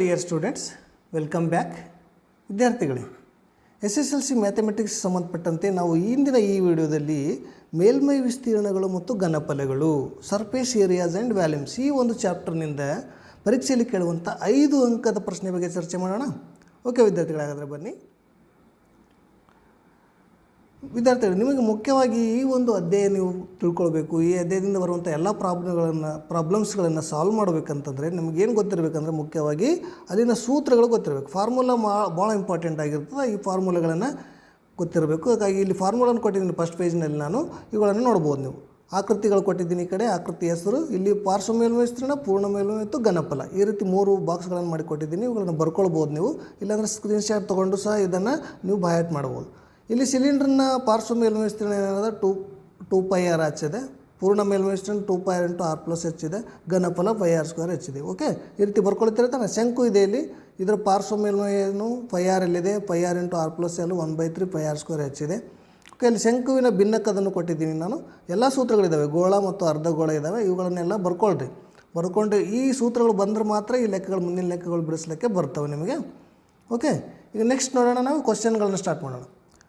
Dear students welcome back ವಿದ್ಯಾರ್ಥಿಗಳೇ S S L C mathematics ಸಂಬಂಧಪಟ್ಟಂತೆ ನಾವು ಇಂದಿನ ಈ ವಿಡಿಯೋದಲ್ಲಿ ಮೇಲ್ಮೈ ವಿಸ್ತೀರ್ಣಗಳು ಮತ್ತು ಘನಫಲಗಳು ಸರ್ಫೇಸ್ ಏರಿಯಾಸ್ ಆ್ಯಂಡ್ ವ್ಯಾಲ್ಯೂಮ್ಸ್ ಈ ಒಂದು ಚಾಪ್ಟರ್ನಿಂದ ಪರೀಕ್ಷೆಯಲ್ಲಿ ಕೇಳುವಂಥ ಐದು ಅಂಕದ ಪ್ರಶ್ನೆ ಬಗ್ಗೆ ಚರ್ಚೆ ಮಾಡೋಣ. ಓಕೆ ವಿದ್ಯಾರ್ಥಿಗಳಾಗಾದರೆ ಬನ್ನಿ. ವಿದ್ಯಾರ್ಥಿಗಳು, ನಿಮಗೆ ಮುಖ್ಯವಾಗಿ ಈ ಒಂದು ಅಧ್ಯಾಯ ನೀವು ತಿಳ್ಕೊಳ್ಬೇಕು, ಈ ಅಧ್ಯಾಯದಿಂದ ಬರುವಂಥ ಎಲ್ಲ ಪ್ರಾಬ್ಲಮ್ಗಳನ್ನು, ಪ್ರಾಬ್ಲಮ್ಸ್ಗಳನ್ನು ಸಾಲ್ವ್ ಮಾಡಬೇಕಂತಂದರೆ ನಿಮಗೇನು ಗೊತ್ತಿರಬೇಕಂದ್ರೆ ಮುಖ್ಯವಾಗಿ ಅಲ್ಲಿನ ಸೂತ್ರಗಳು ಗೊತ್ತಿರಬೇಕು. ಫಾರ್ಮುಲಾ ಮಾ ಭಾಳ ಇಂಪಾರ್ಟೆಂಟ್ ಆಗಿರ್ತದೆ, ಈ ಫಾರ್ಮುಲಾಗಳನ್ನು ಗೊತ್ತಿರಬೇಕು. ಹಾಗಾಗಿ ಇಲ್ಲಿ ಫಾರ್ಮುಲಾನ ಕೊಟ್ಟಿದ್ದೀನಿ ಫಸ್ಟ್ ಪೇಜ್ನಲ್ಲಿ ನಾನು, ಇವುಗಳನ್ನು ನೋಡ್ಬೋದು ನೀವು. ಆಕೃತಿಗಳು ಕೊಟ್ಟಿದ್ದೀನಿ ಈ ಕಡೆ, ಆಕೃತಿ ಹೆಸರು, ಇಲ್ಲಿ ಪಾರ್ಶ್ವ ಮೇಲ್ಮೈ ವಿಸ್ತೀರ್ಣ ಪೂರ್ಣ ಮೇಲ್ಮೈ ಘನಫಲ. ಈ ರೀತಿ ಮೂರು ಬಾಕ್ಸ್ಗಳನ್ನು ಮಾಡಿ ಕೊಟ್ಟಿದ್ದೀನಿ ಇವುಗಳನ್ನು ಬರ್ಕೊಳ್ಬೋದು ನೀವು. ಇಲ್ಲಾಂದರೆ ಸ್ಕ್ರೀನ್ಶಾಟ್ ತೊಗೊಂಡು ಸಹ ಇದನ್ನು ನೀವು ಬಾಯ್ ಮಾಡ್ಬೋದು. ಇಲ್ಲಿ ಸಿಲಿಂಡ್ರನ್ನ ಪಾರ್ಶ್ವ ಮೇಲ್ಮೈ ವಿಸ್ತೀರ್ಣ ಏನಾದ ಟೂ ಟೂ ಪೈ ಆರ್ ಹಚ್ಚಿದೆ. ಪೂರ್ಣ ಮೇಲ್ಮೈ ವಿಸ್ತೀರ್ಣ two pi r into r plus ಹೆಚ್ಚಿದೆ. ಘನಫಲ ಪೈ ಆರ್ ಸ್ಕ್ವೇರ್ ಹೆಚ್ಚಿದೆ. ಓಕೆ? ಈ ರೀತಿ ಬರ್ಕೊಳ್ತಿರ್ತಾನೆ ಶಂಕು ಇದೆ ಇಲ್ಲಿ. ಇದರ ಪಾರ್ಶ್ವ ಮೇಲ್ಮೈ ಏನು ಪೈ ಆರ್ ಎಲ್ಲಿದೆ pi r into r plus l one by three pi r square ಹೆಚ್ಚಿದೆ. ಓಕೆ? ಇಲ್ಲಿ ಶಂಕುವಿನ ಭಿನ್ನಕದನ್ನು ಕೊಟ್ಟಿದ್ದೀನಿ ನಾನು. ಎಲ್ಲ ಸೂತ್ರಗಳಿದ್ದಾವೆ ಗೋಳ ಮತ್ತು ಅರ್ಧ ಗೋಳ ಇದ್ದಾವೆ ಇವುಗಳನ್ನೆಲ್ಲ ಬರ್ಕೊಳ್ರಿ. ಬರ್ಕೊಂಡು ಈ ಸೂತ್ರಗಳು ಬಂದರೆ ಮಾತ್ರ ಈ ಲೆಕ್ಕಗಳು, ಮುಂದಿನ ಲೆಕ್ಕಗಳು ಬಿಡಿಸ್ಲಿಕ್ಕೆ ಬರ್ತವೆ ನಿಮಗೆ. ಓಕೆ? ಈಗ ನೆಕ್ಸ್ಟ್ ನೋಡೋಣ ನಾವು ಕ್ವಶನ್ಗಳನ್ನ ಸ್ಟಾರ್ಟ್ ಮಾಡೋಣ.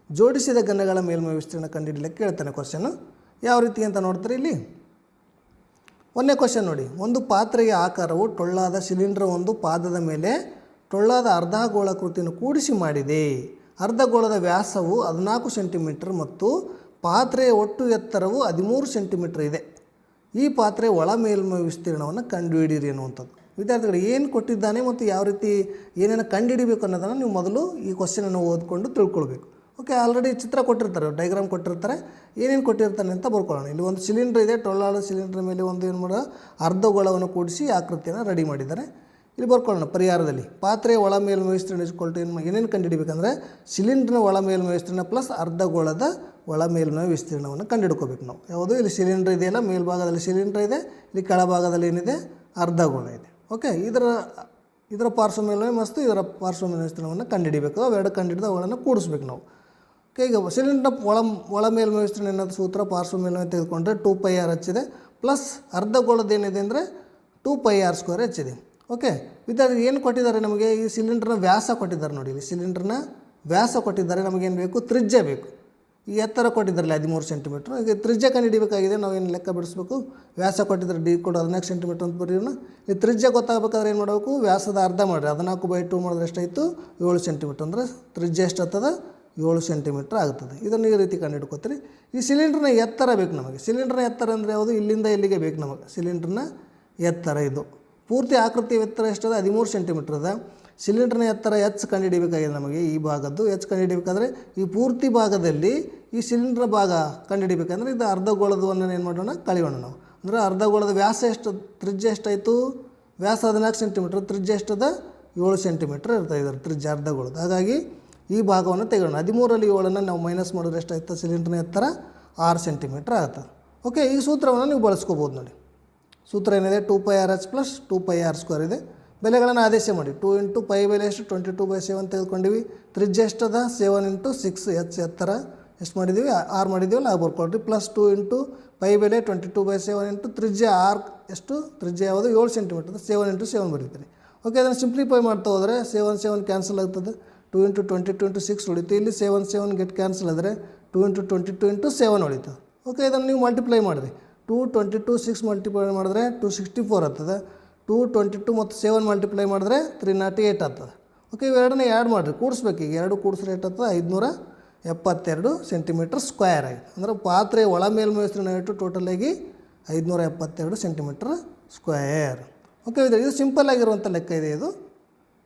ಜೋಡಿಸಿದ ಘನಗಳ ಮೇಲ್ಮೈ ವಿಸ್ತೀರ್ಣ ಕಂಡುಹಿಡಿಯಲಿಕ್ಕೆ ಕೇಳ್ತಾನೆ ಕ್ವಶನ್ ಯಾವ ರೀತಿ ಅಂತ ನೋಡ್ತಾರೆ ಇಲ್ಲಿ? ಒಂದನೇ ಕ್ವಶನ್ ನೋಡಿ. ಒಂದು ಪಾತ್ರೆಯ ಆಕಾರವು ಟೊಳ್ಳಾದ ಸಿಲಿಂಡರ್ ಒಂದು ಪಾದದ ಮೇಲೆ ಟೊಳ್ಳಾದ ಅರ್ಧಗೋಳಾಕೃತಿಯನ್ನು ಕೂಡಿಸಿ ಮಾಡಿದೆ. ಅರ್ಧಗೋಳದ ವ್ಯಾಸವು ಹದಿನಾಲ್ಕು ಸೆಂಟಿಮೀಟರ್ ಮತ್ತು ಪಾತ್ರೆಯ ಒಟ್ಟು ಎತ್ತರವು ಹದಿಮೂರು ಸೆಂಟಿಮೀಟರ್ ಇದೆ. ಈ ಪಾತ್ರೆ ಒಳ ಮೇಲ್ಮೈ ವಿಸ್ತೀರ್ಣವನ್ನು ಕಂಡುಹಿಡಿಯಿರಿ ಅನ್ನುವಂಥದ್ದು ವಿದ್ಯಾರ್ಥಿಗಳು ಏನು ಕೊಟ್ಟಿದ್ದಾನೆ ಮತ್ತು ಯಾವ ರೀತಿ ಏನೇನು ಕಂಡುಹಿಡಿಬೇಕು ಅನ್ನೋದನ್ನು ನೀವು ಮೊದಲು ಈ ಕ್ವಶನನ್ನು ಓದ್ಕೊಂಡು ತಿಳ್ಕೊಳ್ಬೇಕು. ಓಕೆ ಆಲ್ರೆಡಿ ಚಿತ್ರ ಕೊಟ್ಟಿರ್ತಾರೆ ಡೈಗ್ರಾಮ್ ಕೊಟ್ಟಿರ್ತಾರೆ. ಏನೇನು ಕೊಟ್ಟಿರ್ತಾನೆ ಅಂತ ಬರ್ಕೊಳ್ಳೋಣ. ಇಲ್ಲಿ ಒಂದು ಸಿಲಿಂಡ್ರ್ ಇದೆ ಟೊಳ್ಳಾಳ ಸಿಲಿಂಡ್ರ್ ಮೇಲೆ ಒಂದು ಏನು ಮಾಡೋ ಅರ್ಧಗೋಳವನ್ನು ಕೂಡಿಸಿ ಆಕೃತಿಯನ್ನು ರೆಡಿ ಮಾಡಿದ್ದಾರೆ. ಇಲ್ಲಿ ಬರ್ಕೊಳ್ಳೋಣ ಪರಿಹಾರದಲ್ಲಿ. ಪಾತ್ರೆಯ ಒಳ ಮೇಲ್ಮೈ ವಿಸ್ತೀರ್ಣ ಇಸ್ಕೊಳ್ತು ಏನು ಏನೇನು ಕಂಡುಹಿಡಿಬೇಕಂದ್ರೆ ಸಿಲಿಂಡ್ರ್ನ ಒಳ ಮೇಲ್ಮೈ ವಿಸ್ತೀರ್ಣ ಪ್ಲಸ್ ಅರ್ಧಗೋಳದ ಒಳ ಮೇಲ್ಮೈ ವಿಸ್ತೀರ್ಣವನ್ನು ಕಂಡುಹಿಡ್ಕೋಬೇಕು ನಾವು. ಯಾವುದು? ಇಲ್ಲಿ ಸಿಲಿಂಡ್ರ್ ಇದೆಯಲ್ಲ ಮೇಲ್ಭಾಗದಲ್ಲಿ ಸಿಲಿಂಡ್ರ್ ಇದೆ, ಇಲ್ಲಿ ಕೆಳಭಾಗದಲ್ಲಿ ಏನಿದೆ? ಅರ್ಧಗೋಳ ಇದೆ. ಓಕೆ ಇದರ ಇದರ ಪಾರ್ಶ್ವ ಮೇಲ್ಮೈ ಮಸ್ತು ಇದರ ಪಾರ್ಶ್ವ ಮೇಲ್ಮೈ ವಿಸ್ತೀರ್ಣವನ್ನು ಕಂಡುಹಿಡಿಬೇಕು. ಅವೆರಡು ಕಂಡುಹಿಡಿದು ಅವುಗಳನ್ನು ಕೂಡಿಸ್ಬೇಕು ನಾವು. ಈಗ ಸಿಲಿಂಡರ್ ಒಳ ಒಳ ಮೇಲ್ಮೈ ಅನ್ನೋದು ಸೂತ್ರ, ಪಾರ್ಶ್ವ ಮೇಲ್ಮೈ ತೆಗೆದುಕೊಂಡ್ರೆ ಟೂ ಪೈ ಆರ್ ಹಚ್ಚಿದೆ ಪ್ಲಸ್ ಅರ್ಧಗೋಳದ ಏನಿದೆ ಅಂದರೆ ಟೂ ಪೈ ಆರ್ ಸ್ಕ್ವೇರ್ ಹೆಚ್ಚಿದೆ. ಓಕೆ ವಿದ್ಯಾರ್ಥಿ, ಏನು ಕೊಟ್ಟಿದ್ದಾರೆ ನಮಗೆ? ಈ ಸಿಲಿಂಡರ್ನ ವ್ಯಾಸ ಕೊಟ್ಟಿದ್ದಾರೆ ನೋಡಿ, ಇಲ್ಲಿ ಸಿಲಿಂಡರ್ನ ವ್ಯಾಸ ಕೊಟ್ಟಿದ್ದಾರೆ, ನಮಗೇನು ಬೇಕು? ತ್ರಿಜ್ಯ ಬೇಕು. ಈ ಎತ್ತರ ಕೊಟ್ಟಿದ್ದಾರಲ್ಲ, ಹದಿಮೂರು ಸೆಂಟಿಮೀಟ್ರ್ ಈಗ ತ್ರಿಜ್ಯ ಕಂಡುಹಿಡಿಬೇಕಾಗಿದೆ, ನಾವೇನು ಲೆಕ್ಕ ಬಿಡಿಸ್ಬೇಕು? ವ್ಯಾಸ ಕೊಟ್ಟಿದ್ದಾರೆ ಡಿ ಕೊಡು ಹದಿನಾಲ್ಕು ಸೆಂಟಿಮೀಟ್ರ್ ಅಂತ ಬರೀನ ಈ ತ್ರಿಜ್ಯ ಗೊತ್ತಾಗಬೇಕಾದ್ರೆ ಏನು ಮಾಡಬೇಕು? ವ್ಯಾಸದ ಅರ್ಧ ಮಾಡಿರಿ, ಹದಿನಾಲ್ಕು ಬೈ ಟು ಮಾಡಿದ್ರೆ ಎಷ್ಟಾಯಿತು? ಏಳು ಸೆಂಟಿಮೀಟ್ರ್ ಅಂದರೆ ತ್ರಿಜ್ಯ ಎಷ್ಟಾಗ್ತದೆ ಏಳು ಸೆಂಟಿಮೀಟ್ರ್ ಆಗ್ತದೆ. ಇದನ್ನು ಈ ರೀತಿ ಕಂಡು ಹಿಡ್ಕೋತೀರಿ ಈ ಸಿಲಿಂಡ್ರನ್ನ ಎತ್ತರ ಬೇಕು ನಮಗೆ. ಸಿಲಿಂಡ್ರನ್ನ ಎತ್ತರ ಅಂದರೆ ಯಾವುದು? ಇಲ್ಲಿಂದ ಇಲ್ಲಿಗೆ ಬೇಕು ನಮಗೆ. ಸಿಲಿಂಡ್ರನ್ನ ಎತ್ತರ ಇದು. ಪೂರ್ತಿ ಆಕೃತಿ ಎತ್ತರ ಎಷ್ಟದ? ಹದಿಮೂರು ಸೆಂಟಿಮೀಟ್ರ್ ಅದ ಸಿಲಿಂಡ್ರನ್ನ ಎತ್ತರ ಎಚ್ ಕಂಡುಹಿಡಿಬೇಕಾಗಿದೆ ನಮಗೆ ಈ ಭಾಗದ್ದು. ಎಚ್ ಕಂಡುಹಿಡಿಬೇಕಾದ್ರೆ ಈ ಪೂರ್ತಿ ಭಾಗದಲ್ಲಿ ಈ ಸಿಲಿಂಡ್ರ್ ಭಾಗ ಕಂಡುಹಿಡಿಬೇಕಂದ್ರೆ ಇದು ಅರ್ಧಗೋಳದವನ್ನು ಏನು ಮಾಡೋಣ? ಕಳಿಯೋಣ ನಾವು. ಅಂದರೆ ಅರ್ಧಗೋಳದ ವ್ಯಾಸ ಎಷ್ಟು? ತ್ರಿಜ್ಯ ಎಷ್ಟಾಯಿತು? ವ್ಯಾಸ ಹದಿನಾಲ್ಕು ಸೆಂಟಿಮೀಟ್ರ್. ತ್ರಿಜ್ಯ ಎಷ್ಟದ? ಏಳು ಸೆಂಟಿಮೀಟ್ರ್ ಇರ್ತದೆ ಇದರ ತ್ರಿಜ್ಯ ಅರ್ಧಗೋಳದ ಹಾಗಾಗಿ ಈ ಭಾಗವನ್ನು ತೆಗೆಯೋಣ. ಹದಿಮೂರಲ್ಲಿ ಏಳನ್ನು ನಾವು ಮೈನಸ್ ಮಾಡಿದ್ರೆ ಎಷ್ಟಾಯ್ತು? ಸಿಲಿಂಡ್ರ್ನ ಎತ್ತರ ಆರು ಸೆಂಟಿಮೀಟ್ರ್ ಆಗುತ್ತೆ ಓಕೆ ಈ ಸೂತ್ರವನ್ನು ನೀವು ಬಳಸ್ಕೋಬೋದು ನೋಡಿ. ಸೂತ್ರ ಏನಿದೆ? Two pi R H plus two pi R square ಇದೆ. ಬೆಲೆಗಳನ್ನು ಆದೇಶ ಮಾಡಿ. ಟೂ ಇಂಟು ಪೈ ಬೆಲೆ ಎಷ್ಟು ಟ್ವೆಂಟಿ ಟೂ ಬೈ ಸೆವೆನ್ ತೆಗೆದುಕೊಂಡಿವಿ. ತ್ರಿಜ್ಯ ಎಷ್ಟದ? ಸೆವೆನ್ ಇಂಟು ಸಿಕ್ಸ್ ಎಚ್ ಎತ್ತರ. ಎಷ್ಟು ಮಾಡಿದ್ದೀವಿ ಆರು ಮಾಡಿದ್ದೀವಲ್ಲ ಆ ಬರ್ಕೊಳ್ರಿ ಪ್ಲಸ್ ಟೂ ಇಂಟು ಪೈ ಬೆಲೆ twenty two by seven into ತ್ರಿಜ್ಯ ಆರ್ ಎಷ್ಟು? ತ್ರಿಜ್ಯ ಯಾವುದು? ಏಳು ಸೆಂಟಿಮೀಟರ್ ಸೆವೆನ್ ಇಂಟು ಸೆವೆನ್ ಬರೀತೀರಿ. ಓಕೆ ಅದನ್ನು ಸಿಂಪ್ಲಿಫೈ ಮಾಡ್ತಾ ಹೋದರೆ ಸೆವೆನ್ ಸೆವೆನ್ ಕ್ಯಾನ್ಸಲ್ ಆಗ್ತದೆ. Two into twenty two into six ಉಳಿತು. ಇಲ್ಲಿ ಸೆವೆನ್ ಸೆವೆನ್ ಗೆಟ್ ಕ್ಯಾನ್ಸಲ್ ಆದರೆ two into twenty two into seven ಉಳಿತು. ಓಕೆ ಇದನ್ನು ನೀವು ಮಲ್ಟಿಪ್ಲೈ ಮಾಡಿರಿ. Two twenty two six multiply ಮಾಡಿದ್ರೆ ಟು ಸಿಕ್ಸ್ಟಿ ಫೋರ್ ಆಗ್ತದೆ. ಟು ಟ್ವೆಂಟಿ ಟು ಮತ್ತು ಸೆವೆನ್ ಮಲ್ಟಿಪ್ಲೈ ಮಾಡಿದ್ರೆ ತ್ರೀ ನಾಟಿ ಏಯ್ಟ್ ಆಗ್ತದೆ. ಓಕೆ ಇವೆರಡನ್ನೇ ಆ್ಯಡ್ ಮಾಡಿರಿ. ಕೂಡಿಸ್ಬೇಕು ಈಗ. ಎರಡು ಕೂಡಿಸ್ರೆ ಏಟ್ ಆಗ್ತದೆ ಐದುನೂರ ಎಪ್ಪತ್ತೆರಡು ಸೆಂಟಿಮೀಟ್ರ್ ಸ್ಕ್ವೇರ್ ಆಗಿ ಅಂದರೆ ಪಾತ್ರೆ ಒಳ ಮೇಲ್ಮೈಸ್ರಿ ವಿಸ್ತೀರ್ಣ ಇಟ್ಟು ಟೋಟಲಾಗಿ ಐದುನೂರ ಎಪ್ಪತ್ತೆರಡು ಸೆಂಟಿಮೀಟ್ರ್ ಸ್ಕ್ವೇರ್ ಓಕೆ ಇದು ಇದು ಸಿಂಪಲ್ ಆಗಿರುವಂಥ ಲೆಕ್ಕ ಇದೆ ಇದು.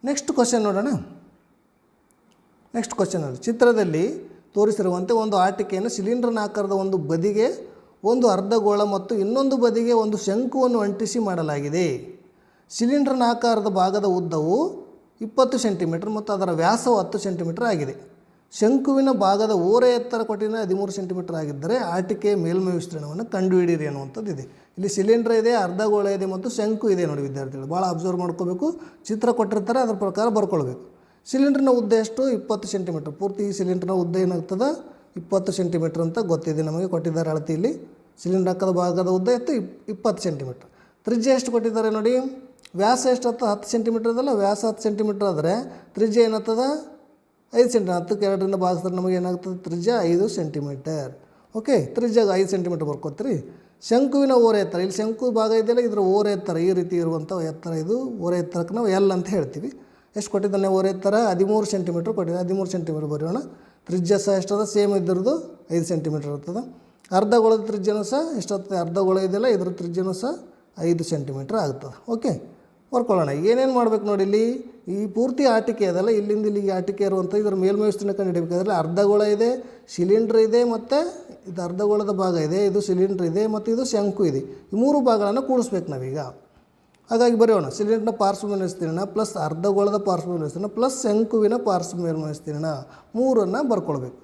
ನೆಕ್ಸ್ಟ್ ಕ್ವಶನ್ ನೋಡೋಣ. ನೆಕ್ಸ್ಟ್ ಕ್ವಶನ್ ಅಲ್ಲಿ. ಚಿತ್ರದಲ್ಲಿ ತೋರಿಸಿರುವಂತೆ ಒಂದು ಆಟಿಕೆಯನ್ನು ಸಿಲಿಂಡ್ರನಾಕಾರದ ಒಂದು ಬದಿಗೆ, ಒಂದು ಅರ್ಧಗೋಳ ಮತ್ತು ಇನ್ನೊಂದು ಬದಿಗೆ ಒಂದು ಶಂಕುವನ್ನು ಅಂಟಿಸಿ ಮಾಡಲಾಗಿದೆ. ಸಿಲಿಂಡ್ರನಾಕಾರದ ಭಾಗದ ಉದ್ದವು ಇಪ್ಪತ್ತು ಸೆಂಟಿಮೀಟರ್ ಮತ್ತು ಅದರ ವ್ಯಾಸವು ಹತ್ತು ಸೆಂಟಿಮೀಟರ್ ಆಗಿದೆ. ಶಂಕುವಿನ ಭಾಗದ ಓರೆ ಎತ್ತರ ಕೊಟ್ಟಿನ ಹದಿಮೂರು ಸೆಂಟಿಮೀಟರ್ ಆಗಿದ್ದರೆ ಆಟಿಕೆಯ ಮೇಲ್ಮೈ ವಿಸ್ತೀರ್ಣವನ್ನು ಕಂಡುಹಿಡಿಯಿರಿ ಅನ್ನುವಂಥದ್ದು ಇದೆ. ಇಲ್ಲಿ ಸಿಲಿಂಡರ್ ಇದೆ ಅರ್ಧಗೋಳ ಇದೆ ಮತ್ತು ಶಂಕು ಇದೆ ನೋಡಿ ವಿದ್ಯಾರ್ಥಿಗಳು. ಭಾಳ ಅಬ್ಸರ್ವ್ ಮಾಡ್ಕೋಬೇಕು. ಚಿತ್ರ ಕೊಟ್ಟಿರ್ತಾರೆ, ಅದರ ಪ್ರಕಾರ ಬರ್ಕೊಳ್ಬೇಕು. ಸಿಲಿಂಡ್ರ್ನ ಉದ್ದ ಎಷ್ಟು? ಇಪ್ಪತ್ತು ಸೆಂಟಿಮೀಟ್ರ್. ಪೂರ್ತಿ ಈ ಸಿಲಿಂಡ್ರ್ನ ಉದ್ದ ಏನಾಗ್ತದೆ? ಇಪ್ಪತ್ತು ಸೆಂಟಿಮೀಟ್ರ್ ಅಂತ ಗೊತ್ತಿದೆ ನಮಗೆ, ಕೊಟ್ಟಿದ್ದಾರೆ ಅಳತಿಯಲ್ಲಿ ಸಿಲಿಂಡರ್ ಹಾಕದ ಭಾಗದ ಉದ್ದ ಇಪ್, ಇಪ್ಪತ್ತು ಸೆಂಟಿಮೀಟ್ರ್. ತ್ರಿಜ್ಯ ಎಷ್ಟು ಕೊಟ್ಟಿದ್ದಾರೆ ನೋಡಿ? ವ್ಯಾಸ ಎಷ್ಟು ಹತ್ತು ಸೆಂಟಿಮೀಟ್ರ್ ಅದಲ್ಲ ವ್ಯಾಸ ಹತ್ತು ಸೆಂಟಿಮೀಟ್ರ್ ಆದರೆ ತ್ರಿಜ್ಯ ಏನಾಗ್ತದೆ? ಐದು ಸೆಂಟಿ ಹತ್ತಕ್ಕೆ ಎರಡರಿಂದ ಭಾಗಿಸಿದ್ರೆ ನಮಗೆ ಏನಾಗ್ತದೆ? ತ್ರಿಜ್ಯ ಐದು ಸೆಂಟಿಮೀಟರ್. ಓಕೆ ತ್ರಿಜ್ಯಾಗ ಐದು ಸೆಂಟಿಮೀಟರ್ ಬರ್ಕೋತೀರಿ. ಶಂಕುವಿನ ಓರೆ ಎತ್ತರ. ಇಲ್ಲಿ ಶಂಕು ಭಾಗ ಇದೆಯಲ್ಲ, ಇದ್ರ ಓರೆ ಎತ್ತರ. ಈ ರೀತಿ ಇರುವಂಥ ಎತ್ತರ ಇದು. ಓರೆ ಎತ್ತರಕ್ಕೆ ನಾವು ಎಲ್ ಅಂತ ಹೇಳ್ತೀವಿ. ಎಷ್ಟು ಕೊಟ್ಟಿದ್ದಾನೆ ಓರೆ ಥರ ಹದಿಮೂರು ಸೆಂಟಿಮೀಟ್ರ್ ಕೊಟ್ಟಿದ್ದಾನೆ. ಹದಿಮೂರು ಸೆಂಟಿಮೀಟ್ರ್ ಬರೆಯೋಣ. ತ್ರಿಜ್ಯ ಸಹ ಎಷ್ಟದ? ಸೇಮ್ ಇದ್ರದ್ದು ಐದು ಸೆಂಟಿಮೀಟ್ರ್ ಇರ್ತದೆ. ಅರ್ಧ ಗೋಳದ ತ್ರಿಜ್ಯನೂ ಸಹ ಎಷ್ಟೊತ್ತೆ ಅರ್ಧ ಗೋಳ ಇದೆಯಲ್ಲ, ಇದ್ರ ತ್ರಿಜ್ಯನೂ ಸಹ ಐದು ಸೆಂಟಿಮೀಟ್ರ್ ಆಗ್ತದೆ. ಓಕೆ ಬರ್ಕೊಳ್ಳೋಣ ಏನೇನು ಮಾಡ್ಬೇಕು ನೋಡಿ ಇಲ್ಲಿ? ಈ ಪೂರ್ತಿ ಆಟಿಕೆ ಅದಲ್ಲ, ಇಲ್ಲಿಂದ ಇಲ್ಲಿಗೆ ಆಟಿಕೆ ಇರುವಂಥ ಇದ್ರ ಮೇಲ್ಮೈ ವಿಸ್ತೀರ್ಣ ಕಂಡುಹಿಡಬೇಕಾದ್ರೆ ಅರ್ಧಗೋಳ ಇದೆ ಸಿಲಿಂಡ್ರ್ ಇದೆ ಮತ್ತು ಇದು ಅರ್ಧಗೋಳದ ಭಾಗ ಇದೆ, ಇದು ಸಿಲಿಂಡ್ರ್ ಇದೆ ಮತ್ತು ಇದು ಶಂಕು ಇದೆ. ಈ ಮೂರು ಭಾಗಗಳನ್ನು ಕೂಡಿಸ್ಬೇಕು ನಾವೀಗ. ಹಾಗಾಗಿ ಬರೆಯೋಣ. ಸಿಲಿಂಡರ್ನ ಪಾರ್ಶ್ವ ವಿಸ್ತೀರ್ಣ ಪ್ಲಸ್ ಅರ್ಧಗೋಳದ ಪಾರ್ಶ್ವ ವಿಸ್ತೀರ್ಣ ಪ್ಲಸ್ ಶಂಕುವಿನ ಪಾರ್ಶ್ವ ಮೇಲ್ಮೈ ವಿಸ್ತೀರ್ಣ ಮೂರನ್ನು ಬರ್ಕೊಳ್ಬೇಕು.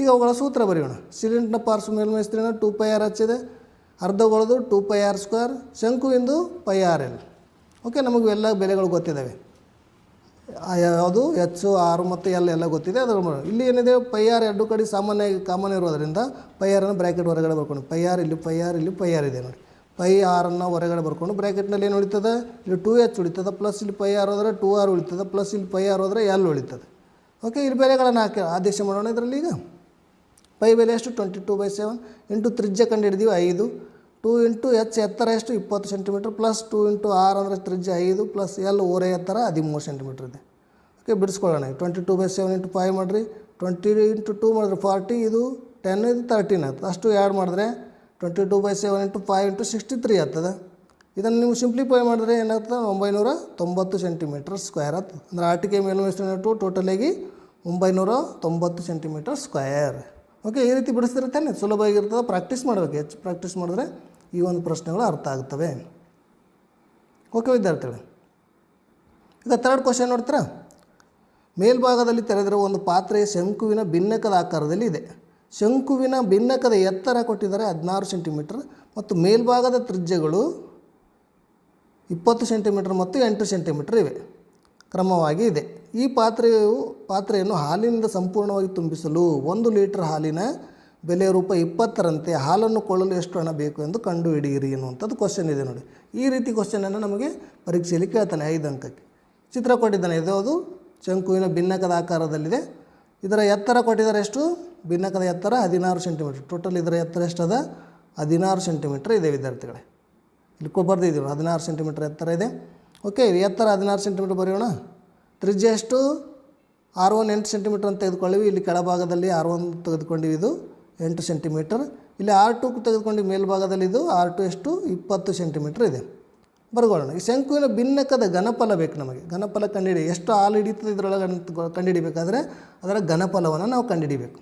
ಈಗ ಅವುಗಳ ಸೂತ್ರ ಬರೆಯೋಣ. ಸಿಲಿಂಡರ್ನ ಪಾರ್ಶ್ವ ಮೇಲ್ಮೈ ವಿಸ್ತೀರ್ಣ ಟೂ ಪೈ ಆರ್ ಹಚ್ಚಿದೆ. ಅರ್ಧಗೋಳದು ಟೂ ಪೈ ಆರ್ ಸ್ಕ್ವೇರ್. ಶಂಕುವಿಂದು ಪೈ ಆರ್ ಎಲ್. ಓಕೆ, ನಮಗೆ ಎಲ್ಲ ಬೆಲೆಗಳು ಗೊತ್ತಿದ್ದಾವೆ. ಯಾವುದು? ಎಚ್, ಆರು ಮತ್ತು ಎಲ್ ಎಲ್ಲ ಗೊತ್ತಿದೆ. ಅದರ ಇಲ್ಲಿ ಏನಿದೆ? ಪೈ ಆರ್ ಎರಡು ಕಡೆ ಸಾಮಾನ್ಯ ಕಾಮನ್ ಇರೋದರಿಂದ ಪೈ ಆರನ್ನು ಬ್ರ್ಯಾಕೆಟ್ ಹೊರಗಡೆ ಬರ್ಕೊಂಡು ಪೈ ಆರ್ ಇಲ್ಲಿ ಪೈ ಆರ್ ಇಲ್ಲಿ ಪೈ ಆರ್ ಇದೆ ನೋಡಿ. ಪೈ ಆರನ್ನು ಹೊರಗಡೆ ಬರ್ಕೊಂಡು ಬ್ರ್ಯಾಕೆಟ್ನಲ್ಲಿ ಏನು ಉಳಿತದೆ? ಇಲ್ಲಿ ಟೂ ಎಚ್ ಉಳಿತದೆ ಪ್ಲಸ್ ಇಲ್ಲಿ ಪೈ ಆರ್ ಹೋದರೆ ಟೂ ಆರ್ ಉಳಿತದೆ ಪ್ಲಸ್ ಇಲ್ಲಿ ಪೈ ಆರ್ ಹೋದರೆ ಎಲ್ ಉಳಿತದೆ. ಓಕೆ ಇಲ್ಲಿ ಬೆಲೆಗಳನ್ನು ಹಾಕಿ, ಆದೇಶ ಮಾಡೋಣ ಇದರಲ್ಲಿ ಈಗ. ಪೈ ಬೆಲೆ ಎಷ್ಟು? Twenty two by seven into ತ್ರಿಜ್ಯ ಕಂಡು ಹಿಡಿದೀವಿ ಐದು. ಟೂ ಇಂಟು ಎಚ್ ಎತ್ತರ ಎಷ್ಟು? ಇಪ್ಪತ್ತು centimetre plus two into r ಅಂದರೆ ತ್ರಿಜ್ಯ ಐದು ಪ್ಲಸ್ ಎಲ್ ಓರೆ ಎತ್ತರ ಹದಿಮೂರು ಸೆಂಟಿಮೀಟ್ರ್ ಇದೆ. Okay ಬಿಡಿಸ್ಕೊಳ್ಳೋಣ twenty two by seven into five ಮಾಡಿರಿ. ಟ್ವೆಂಟಿ ಇಂಟು ಟೂ ಮಾಡಿದ್ರೆ ಫಾರ್ಟಿ ಇದು ಟೆನ್ ಇದು ತರ್ಟೀನ್ ಆಗ್ತದೆ. ಅಷ್ಟು ಆ್ಯಡ್ ಮಾಡಿದ್ರೆ twenty two by seven into five into sixty three ಆಗ್ತದೆ. ಇದನ್ನು ನೀವು ಸಿಂಪ್ಲಿಫೈ ಮಾಡಿದ್ರೆ ಏನಾಗ್ತದೆ? ಒಂಬೈನೂರ ತೊಂಬತ್ತು ಸೆಂಟಿಮೀಟರ್ ಸ್ಕ್ವೇರ್ ಆಗ್ತದೆ. ಅಂದರೆ ಆಟಿಕೆ ಮೇಲ್ಮೈ ಟು ಟೋಟಲಾಗಿ ಒಂಬೈನೂರ ತೊಂಬತ್ತು ಸೆಂಟಿಮೀಟರ್ ಸ್ಕ್ವೇರ್ ಓಕೆ ಈ ರೀತಿ ಬಿಡಿಸ್ತಿರ್ತಾನೆ ಸುಲಭವಾಗಿರ್ತದೆ ಪ್ರಾಕ್ಟೀಸ್ ಮಾಡಬೇಕು. ಹೆಚ್ಚು ಪ್ರಾಕ್ಟೀಸ್ ಮಾಡಿದ್ರೆ ಈ ಒಂದು ಪ್ರಶ್ನೆಗಳು ಅರ್ಥ ಆಗ್ತವೆ. ಓಕೆ ವಿದ್ಯಾರ್ಥಿಗಳು. ಈಗ ತರ್ಡ್ ಕ್ವಶನ್ ನೋಡ್ತೀರಾ? ಮೇಲ್ಭಾಗದಲ್ಲಿ ತೆರೆದಿರುವ ಒಂದು ಪಾತ್ರೆ ಶಂಕುವಿನ ಭಿನ್ನಕದ ಆಕಾರದಲ್ಲಿ ಇದೆ. ಶಂಕುವಿನ ಭಿನ್ನಕದ ಎತ್ತರ ಕೊಟ್ಟಿದ್ದಾರೆ ಹದಿನಾರು ಸೆಂಟಿಮೀಟರ್ ಮತ್ತು ಮೇಲ್ಭಾಗದ ತ್ರಿಜ್ಯಗಳು ಇಪ್ಪತ್ತು ಸೆಂಟಿಮೀಟರ್ ಮತ್ತು ಎಂಟು ಸೆಂಟಿಮೀಟರ್ ಇವೆ. ಕ್ರಮವಾಗಿ ಇದೆ. ಈ ಪಾತ್ರೆಯು, ಪಾತ್ರೆಯನ್ನು ಹಾಲಿನಿಂದ ಸಂಪೂರ್ಣವಾಗಿ ತುಂಬಿಸಲು ಒಂದು ಲೀಟರ್ ಹಾಲಿನ ಬೆಲೆ ರೂಪಾಯಿ ಇಪ್ಪತ್ತರಂತೆ. ಹಾಲನ್ನು ಕೊಳ್ಳಲು ಎಷ್ಟು ಹಣ ಬೇಕು ಎಂದು ಕಂಡುಹಿಡಿಯಿರಿ ಎನ್ನುವಂಥದ್ದು ಕ್ವಶನ್ ಇದೆ ನೋಡಿ. ಈ ರೀತಿ ಕ್ವಶನನ್ನು ನಮಗೆ ಪರೀಕ್ಷೆಯಲ್ಲಿ ಕೇಳ್ತಾನೆ ಐದು ಅಂಕಕ್ಕೆ. ಚಿತ್ರ ಕೊಟ್ಟಿದ್ದಾನೆ, ಇದು ಅದು ಶಂಕುವಿನ ಭಿನ್ನಕದ ಆಕಾರದಲ್ಲಿದೆ. ಇದರ ಎತ್ತರ ಕೊಟ್ಟಿದ್ದಾರೆ ಎಷ್ಟು? ಭಿನ್ನಕದ ಎತ್ತರ ಹದಿನಾರು ಸೆಂಟಿಮೀಟ್ರ್ ಟೋಟಲ್ ಇದರ ಎತ್ತರ ಎಷ್ಟದ? ಹದಿನಾರು ಸೆಂಟಿಮೀಟ್ರ್ ಇದೆ ವಿದ್ಯಾರ್ಥಿಗಳೇ. ಇಲ್ಲಿ ಬರ್ದಿದ್ದೀವಿ ಹದಿನಾರು ಸೆಂಟಿಮೀಟ್ರ್ ಎತ್ತರ ಇದೆ. ಓಕೆ ಎತ್ತರ ಹದಿನಾರು ಸೆಂಟಿಮೀಟ್ರ್ ಬರೆಯೋಣ. ತ್ರಿಜ್ಯ ಎಷ್ಟು? ಆರ್ ಒನ್ ಎಂಟು ಸೆಂಟಿಮೀಟ್ರ್ ಅಂತ ತೆಗೆದುಕೊಳ್ಳಿವಿ. ಇಲ್ಲಿ ಕೆಳಭಾಗದಲ್ಲಿ ಆರ್ ಒನ್ ತೆಗೆದುಕೊಂಡಿವಿ ಇದು ಎಂಟು ಸೆಂಟಿಮೀಟರ್ ಇಲ್ಲಿ ಆರ್ ಟು ತೆಗೆದುಕೊಂಡು ಮೇಲ್ಭಾಗದಲ್ಲಿ ಇದು ಆರ್ ಟು ಎಷ್ಟು? ಇಪ್ಪತ್ತು ಸೆಂಟಿಮೀಟ್ರ್ ಇದೆ. ಬರ್ಕೊಳ್ಳೋಣ ಈ ಶಂಕುವಿನ ಭಿನ್ನಕದ ಘನಫಲ ಬೇಕು ನಮಗೆ. ಘನಫಲ ಕಂಡುಹಿಡಿ, ಎಷ್ಟು ಹಾಲು ಹಿಡಿತದೆ ಇದರೊಳಗೆ ಕಂಡುಹಿಡಿಬೇಕಾದ್ರೆ ಅದರ ಘನಫಲವನ್ನು ನಾವು ಕಂಡುಹಿಡಿಬೇಕು.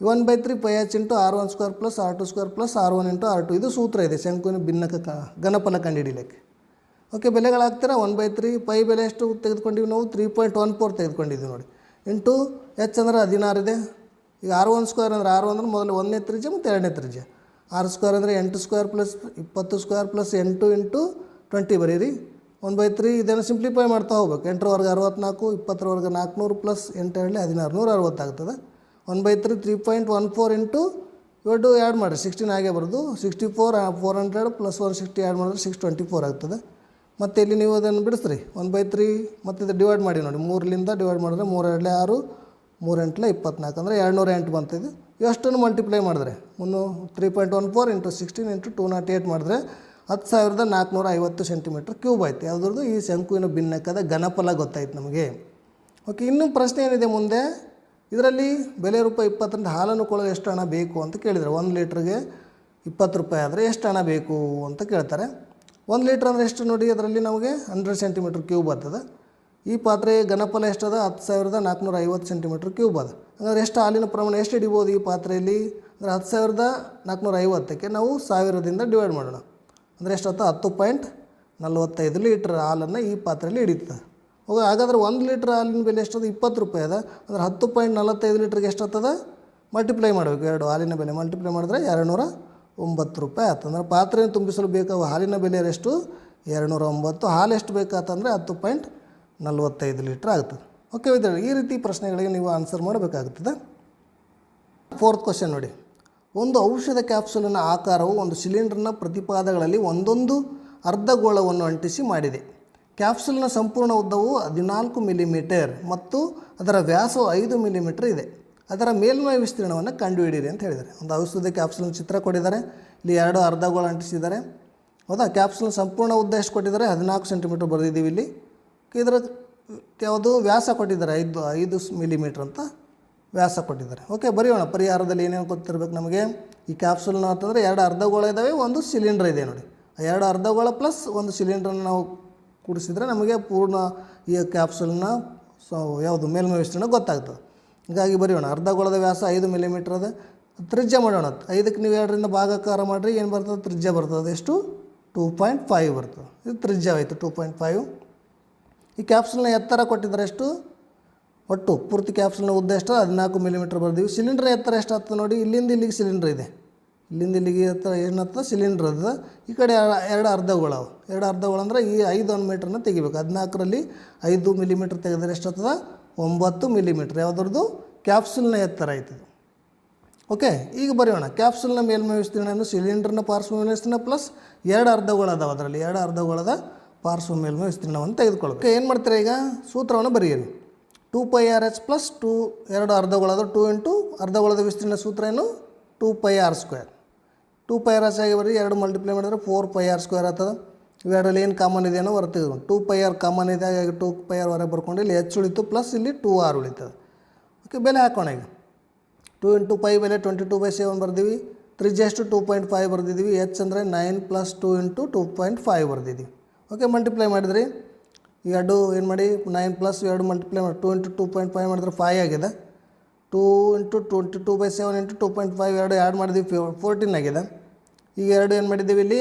One by three pi H into R one square plus R two square plus R one into R two ಇದು ಸೂತ್ರ ಇದೆ ಶಂಕುವಿನ ಭಿನ್ನಕ ಕ, ಘನಫಲ ಕಂಡುಹಿಡಿಲಿಕ್ಕೆ. ಓಕೆ ಬೆಲೆಗಳಾಗ್ತೀರಾ? ಒನ್ ಬೈ ತ್ರೀ ಪೈ ಬೆಲೆ ಎಷ್ಟು ತೆಗೆದುಕೊಂಡಿವಿ ನಾವು? ತ್ರೀ ಪಾಯಿಂಟ್ ಒನ್ ಫೋರ್ ತೆಗೆದುಕೊಂಡಿದ್ದೀವಿ ನೋಡಿ. ಇಂಟು ಎಚ್ ಅಂದ್ರೆ ಹದಿನಾರು ಇದೆ. ಈಗ ಆರು ಒನ್ ಸ್ಕ್ವೇರ್ ಅಂದರೆ ಆರು ಅಂದ್ರೆ ಮೊದಲು ಒಂದನೇ ತ್ರಿಜ್ಯ ಮತ್ತು ಎರಡನೇ ತ್ರಿಜ್ಯ. ಆರು ಸ್ಕ್ವೇರ್ ಅಂದರೆ ಎಂಟು ಸ್ಕ್ವೇರ್ ಪ್ಲಸ್ ಇಪ್ಪತ್ತು ಸ್ಕ್ವೇರ್ ಪ್ಲಸ್ ಎಂಟು ಇಂಟು ಟ್ವೆಂಟಿ ಬರೀರಿ. ಒನ್ ಬೈ ತ್ರೀ ಇದನ್ನು ಸಿಂಪ್ಲಿಫೈ ಮಾಡ್ತಾ ಹೋಗ್ಬೇಕು. ಎಂಟರವರೆಗೆ ಅರವತ್ನಾಲ್ಕು, ಇಪ್ಪತ್ತರವರೆಗೆ ನಾಲ್ಕುನೂರು ಪ್ಲಸ್ ಎಂಟು ಹೇಳಿ ಹದಿನಾರು ನೂರ ಅರವತ್ತಾಗ್ತದೆ one by three three point one four into ಎರಡು ಆ್ಯಡ್ ಮಾಡಿ ಸಿಕ್ಸ್ಟೀನ್ ಆಗೇ ಬರೋದು. Sixty four four hundred plus one sixty add ಮಾಡಿದ್ರೆ ಸಿಕ್ಸ್ ಟ್ವೆಂಟಿ ಫೋರ್ ಆಗ್ತದೆ. ಮತ್ತು ಇಲ್ಲಿ ನೀವು ಅದನ್ನು ಬಿಡಿಸ್ರಿ. ಒನ್ ಬೈ ತ್ರೀ ಮತ್ತು ಇದು ಡಿವೈಡ್ ಮಾಡಿ ನೋಡಿ. ಮೂರರಿಂದ ಡಿವೈಡ್ ಮಾಡಿದ್ರೆ ಮೂರು ಎರಡಲೇ ಆರು ಮೂರು ಎಂಟ್ಲೆ ಇಪ್ಪತ್ನಾಲ್ಕು ಅಂದರೆ ಎರಡು ನೂರ ಎಂಟು ಬಂತಿದೆ ಇಷ್ಟನ್ನು ಮಲ್ಟಿಪ್ಲೈ ಮಾಡಿದ್ರೆ. ಮುನ್ನೂ three point one four into sixteen into two nought eight ಮಾಡಿದ್ರೆ ಹತ್ತು ಸಾವಿರದ ನಾಲ್ಕುನೂರ ಐವತ್ತು ಸೆಂಟಿಮೀಟ್ರ್ ಕ್ಯೂಬ್ ಆಯಿತು. ಯಾವುದ್ರದ್ದು ಈ ಶಂಕುವಿನ ಭಿನ್ನಕದ ಘನಫಲ ಗೊತ್ತಾಯ್ತು ನಮಗೆ. ಓಕೆ ಇನ್ನೂ ಪ್ರಶ್ನೆ ಏನಿದೆ ಮುಂದೆ? ಇದರಲ್ಲಿ ಬೆಲೆ ರೂಪಾಯಿ ಇಪ್ಪತ್ತರಿಂದ ಹಾಲನ್ನು ಕೊಳ್ಳಲು ಎಷ್ಟು ಹಣ ಬೇಕು ಅಂತ ಕೇಳಿದರೆ ಒಂದು ಲೀಟ್ರಿಗೆ ಇಪ್ಪತ್ತು ರೂಪಾಯಿ ಆದರೆ ಎಷ್ಟು ಹಣ ಬೇಕು ಅಂತ ಕೇಳ್ತಾರೆ. ಒಂದು ಲೀಟ್ರ್ ಅಂದರೆ ಎಷ್ಟು ನೋಡಿ, ಅದರಲ್ಲಿ ನಮಗೆ ಹಂಡ್ರೆಡ್ ಸೆಂಟಿಮೀಟ್ರ್ ಕ್ಯೂಬ್ ಆಗ್ತದೆ. ಈ ಪಾತ್ರೆ ಘನಫಲ ಎಷ್ಟದ? ಹತ್ತು ಸಾವಿರದ ನಾಲ್ಕುನೂರ ಐವತ್ತು ಸೆಂಟಿಮೀಟ್ರ್ ಕ್ಯೂಬ್ ಅದು. ಹಂಗಾದ್ರೆ ಎಷ್ಟು ಹಾಲಿನ ಪ್ರಮಾಣ ಎಷ್ಟು ಹಿಡಿಬೋದು ಈ ಪಾತ್ರೆಯಲ್ಲಿ? ಅಂದರೆ ಹತ್ತು ಸಾವಿರದ ನಾಲ್ಕುನೂರ ಐವತ್ತಕ್ಕೆ ನಾವು ಸಾವಿರದಿಂದ ಡಿವೈಡ್ ಮಾಡೋಣ. ಅಂದರೆ ಎಷ್ಟೊತ್ತ? ಹತ್ತು ಪಾಯಿಂಟ್ ನಲ್ವತ್ತೈದು ಲೀಟ್ರ್ ಹಾಲನ್ನು ಈ ಪಾತ್ರೆಯಲ್ಲಿ ಹಿಡಿತದೆ ಹೋಗ, ಹಾಗಾದ್ರೆ ಒಂದು ಲೀಟ್ರ್ ಹಾಲಿನ ಬೆಲೆ ಎಷ್ಟದ ಇಪ್ಪತ್ತು ರೂಪಾಯಿ ಅದ. ಅಂದರೆ ಹತ್ತು ಪಾಯಿಂಟ್ ನಲವತ್ತೈದು ಲೀಟ್ರಿಗೆ ಎಷ್ಟಾಗ್ತದ ಮಲ್ಟಿಪ್ಲೈ ಮಾಡಬೇಕು. ಎರಡು ಹಾಲಿನ ಬೆಲೆ. ಮಲ್ಟಿಪ್ಲೈ ಮಾಡಿದ್ರೆ ಎರಡು ನೂರ ಒಂಬತ್ತು ರೂಪಾಯಿ ಆಯ್ತು ಅಂದ್ರೆ ಪಾತ್ರೆಯನ್ನು ತುಂಬಿಸಲು ಬೇಕಾಗುವ ಹಾಲಿನ ಬೆಲೆ ಎಷ್ಟು? ಎರಡುನೂರ ಒಂಬತ್ತು. ಹಾಲು ಎಷ್ಟು ಬೇಕಾತಂದರೆ ಹತ್ತು ಪಾಯಿಂಟ್ ನಲವತ್ತೈದು ಲೀಟ್ರ್ ಆಗ್ತದೆ ಓಕೆ ವಿದ್ಯಾರ್ಥಿ, ಈ ರೀತಿ ಪ್ರಶ್ನೆಗಳಿಗೆ ನೀವು ಆನ್ಸರ್ ಮಾಡಬೇಕಾಗ್ತದೆ. ಫೋರ್ತ್ ಕ್ವಶನ್ ನೋಡಿ. ಒಂದು ಔಷಧ ಕ್ಯಾಪ್ಸುಲಿನ ಆಕಾರವು ಒಂದು ಸಿಲಿಂಡರ್ನ ಪ್ರತಿಪಾದಗಳಲ್ಲಿ ಒಂದೊಂದು ಅರ್ಧಗೋಳವನ್ನು ಅಂಟಿಸಿ ಮಾಡಿದೆ. ಕ್ಯಾಪ್ಸುಲ್ನ ಸಂಪೂರ್ಣ ಉದ್ದವು ಹದಿನಾಲ್ಕು ಮಿಲಿಮೀಟರ್ ಮತ್ತು ಅದರ ವ್ಯಾಸವು ಐದು ಮಿಲಿಮೀಟರ್ ಇದೆ. ಅದರ ಮೇಲ್ಮೈ ವಿಸ್ತೀರ್ಣವನ್ನು ಕಂಡುಹಿಡಿಯಿರಿ ಅಂತ ಹೇಳಿದ್ದಾರೆ. ಒಂದು ಔಷಧ ಕ್ಯಾಪ್ಸುಲಿನ ಚಿತ್ರ ಕೊಟ್ಟಿದ್ದಾರೆ. ಇಲ್ಲಿ ಎರಡು ಅರ್ಧಗೋಳ ಅಂಟಿಸಿದ್ದಾರೆ. ಹೌದಾ? ಕ್ಯಾಪ್ಸುಲ್ನ ಸಂಪೂರ್ಣ ಉದ್ದ ಎಷ್ಟು ಕೊಟ್ಟಿದ್ದಾರೆ? ಹದಿನಾಲ್ಕು ಸೆಂಟಿಮೀಟರ್ ಬರೆದಿದ್ದೀವಿ ಇಲ್ಲಿ. ಇದರ ಯಾವುದು ವ್ಯಾಸ ಕೊಟ್ಟಿದ್ದಾರೆ? ಐದು ಐದು ಮಿಲಿಮೀಟ್ರ್ ಅಂತ. ವ್ಯಾಸ ಕೊಟ್ಟಿದ್ದಾರೆ. ಓಕೆ ಬರೆಯೋಣ. ಪರಿಹಾರದಲ್ಲಿ ಏನೇನು ಗೊತ್ತಿರಬೇಕು ನಮಗೆ? ಈ ಕ್ಯಾಪ್ಸುಲ್ನ ಅಂತಂದರೆ ಎರಡು ಅರ್ಧಗೋಳ ಇದ್ದಾವೆ ಒಂದು ಸಿಲಿಂಡರ್ ಇದೆ ನೋಡಿ. ಆ ಎರಡು ಅರ್ಧಗೋಳ ಪ್ಲಸ್ ಒಂದು ಸಿಲಿಂಡ್ರನ್ನ ನಾವು ಕೂಡಿಸಿದರೆ ನಮಗೆ ಪೂರ್ಣ ಈ ಕ್ಯಾಪ್ಸುಲ್ನ ಸೊ, ಯಾವುದು ಮೇಲ್ಮೈ ವಿಸ್ತೀರ್ಣ ಗೊತ್ತಾಗ್ತದೆ. ಹೀಗಾಗಿ ಬರೆಯೋಣ. ಅರ್ಧಗೋಳದ ವ್ಯಾಸ ಐದು ಮಿಲಿಮೀಟ್ರ್ ಅದ. ತ್ರಿಜ್ಯ ಮಾಡೋಣ. ಐದಕ್ಕೆ ನೀವು ಎರಡರಿಂದ ಭಾಗಾಕಾರ ಮಾಡಿರಿ, ಏನು ಬರ್ತದೆ? ತ್ರಿಜ್ಯ ಬರ್ತದೆ. ಎಷ್ಟು? ಟೂ ಪಾಯಿಂಟ್ ಫೈವ್ ಬರ್ತದೆ. ಇದು ತ್ರಿಜ್ಯ ಆಯಿತು ಟೂ ಪಾಯಿಂಟ್ ಫೈವ್ ಈ ಕ್ಯಾಪ್ಸುಲ್ನ ಎತ್ತರ ಕೊಟ್ಟಿದ್ದಾರೆ ಎಷ್ಟು? ಒಟ್ಟು ಪೂರ್ತಿ ಕ್ಯಾಪ್ಸುಲ್ನ ಉದ್ದ ಎಷ್ಟು ಹದಿನಾಲ್ಕು ಮಿಲಿಮೀಟ್ರ್ ಬರ್ದೀವಿ ಸಿಲಿಂಡ್ರ್ ಎತ್ತರ ಎಷ್ಟು ಆಗ್ತದೆ ನೋಡಿ, ಇಲ್ಲಿಂದ ಇಲ್ಲಿಗೆ ಸಿಲಿಂಡ್ರ್ ಇದೆ. ಇಲ್ಲಿಂದ ಇಲ್ಲಿಗೆ ಎತ್ತರ ಏನು ಸಿಲಿಂಡರ್ ಅದ ಈ ಕಡೆ ಎರ- ಎರಡು ಅರ್ಧಗಳವು ಎರಡು ಅರ್ಧಗಳು ಅಂದರೆ ಈ ಐದು ಒಂದು ಮೀಟ್ರನ್ನ ತೆಗಿಬೇಕು. ಹದಿನಾಲ್ಕರಲ್ಲಿ ಐದು ಮಿಲಿಮೀಟ್ರ್ ತೆಗೆದ್ರೆ ಎಷ್ಟು ಹತ್ತದ ಒಂಬತ್ತು ಮಿಲಿಮೀಟ್ರ್ ಯಾವುದ್ರದ್ದು? ಕ್ಯಾಪ್ಸುಲ್ನ ಎತ್ತರ ಆಯ್ತದೆ. ಓಕೆ ಈಗ ಬರೆಯೋಣ. ಕ್ಯಾಪ್ಸುಲ್ನ ಮೇಲ್ಮೈ ವಿಸ್ತೀರ್ಣ ಸಿಲಿಂಡ್ರನ್ನ ಪಾರ್ಶ್ವ ವಿಸ್ತೀರ್ಣ ಪ್ಲಸ್ ಎರಡು ಅರ್ಧಗಳದಾವ ಅದರಲ್ಲಿ. ಎರಡು ಅರ್ಧಗಳದ ಪಾರ್ಶ್ವ ಮೇಲ್ಮೈ ವಿಸ್ತೀರ್ಣವನ್ನು ತೆಗೆದುಕೊಳ್ಳೋಕೆ ಏನು ಮಾಡ್ತೀರಾ ಈಗ? ಸೂತ್ರವನ್ನು ಬರೆಯಿರಿ. Two pi r h plus two, ಎರಡು ಅರ್ಧಗೋಳದ ಟೂ ಇಂಟು ಅರ್ಧಗೋಳದ ವಿಸ್ತೀರ್ಣ ಸೂತ್ರ ಏನು? Two pi r square. Two pi r h ಆಗಿ ಬರೀ ಎರಡು ಮಲ್ಟಿಪ್ಲೈ ಮಾಡಿದ್ರೆ ಫೋರ್ ಪೈ ಆರ್ ಸ್ಕ್ವೇರ್ ಆಗ್ತದೆ. ಇವೆರಡರಲ್ಲಿ ಏನು ಕಾಮನ್ ಇದೆಯೋ ಹೊರ ತೆಗೆದು ಟೂ ಪೈ ಆರ್ ಕಾಮನ್ ಇದೆ, ಹಾಗಾಗಿ ಟೂ ಪೈ ಆರ್ ಹೊರಗೆ ಬರ್ಕೊಂಡು ಇಲ್ಲಿ ಹೆಚ್ಚು ಉಳಿತು ಪ್ಲಸ್ ಇಲ್ಲಿ ಟೂ ಆರ್ ಉಳಿತದೆ. ಓಕೆ ಬೆಲೆ ಹಾಕೋಣ ಈಗ. ಟೂ ಇಂಟು ಫೈ ಬೆಲೆ ಟ್ವೆಂಟಿ ಟೂ ಬೈ ಸೆವೆನ್ ಬರ್ದೀವಿ. ತ್ರೀ ಎಷ್ಟು ಟೂ ಪಾಯಿಂಟ್ ಫೈವ್ ಬರ್ದಿದ್ದೀವಿ ಎಚ್ ಅಂದರೆ nine plus two into two point five ಬರ್ದಿದ್ದೀವಿ okay multiply ಮಾಡಿದ್ರಿ. ಎರಡು ಏನು ಮಾಡಿ ನೈನ್ ಪ್ಲಸ್ ಎರಡು ಮಲ್ಟಿಪ್ಲೈ ಮಾಡಿ two into two point five ಮಾಡಿದ್ರೆ ಫೈವ್ ಆಗಿದೆ. Two into twenty two by seven into two point five ಎರಡು ಆ್ಯಡ್ ಮಾಡಿದ್ವಿ ಫೋರ್ಟೀನ್ ಆಗಿದೆ. ಈಗ ಎರಡು ಏನು ಮಾಡಿದ್ದೀವಿ ಇಲ್ಲಿ?